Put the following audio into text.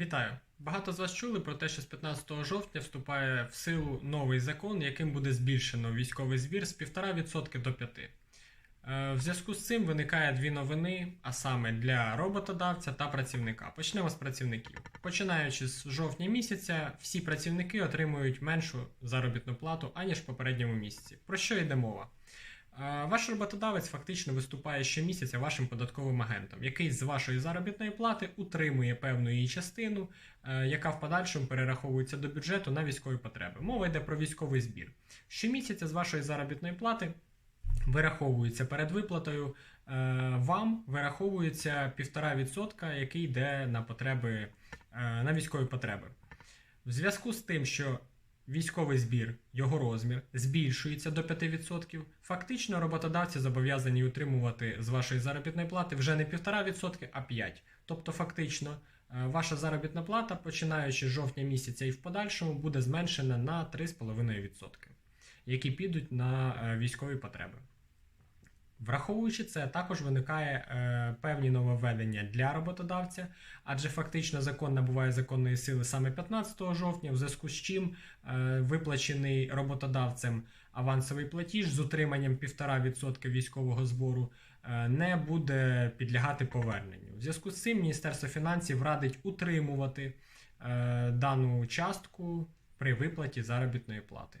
Вітаю! Багато з вас чули про те, що з 15 жовтня вступає в силу новий закон, яким буде збільшено військовий збір з 1,5% до 5%. Е, В зв'язку з цим виникає дві новини, а саме для роботодавця та працівника. Почнемо з працівників. Починаючи з жовтня місяця, всі працівники отримують меншу заробітну плату, аніж в попередньому місяці. Про що йде мова? Е, Ваш роботодавець фактично виступає щомісяця вашим податковим агентом, який з вашої заробітної плати утримує певну її частину, е, яка в подальшому перераховується до бюджету на військові потреби. Мова йде про військовий збір. Щомісяця з вашої заробітної плати вираховується перед виплатою. е, Вам вираховується 1,5%, який йде на потреби на військові потреби. В зв'язку з тим, що військовий збір, його розмір збільшується до 5%, фактично роботодавці зобов'язані утримувати з вашої заробітної плати вже не 1,5%, а 5%. Тобто, фактично, е, ваша заробітна плата, починаючи з жовтня місяця і в подальшому, буде зменшена на 3,5%, які підуть на е, військові потреби. Враховуючи це, також виникає е, певні нововведення для роботодавця, адже фактично закон набуває законної сили саме 15 жовтня, в зв'язку з чим е, виплачений роботодавцем авансовий платіж з утриманням 1,5% військового збору е, не буде підлягати поверненню. В зв'язку з цим Міністерство фінансів радить утримувати е, дану частку при виплаті заробітної плати.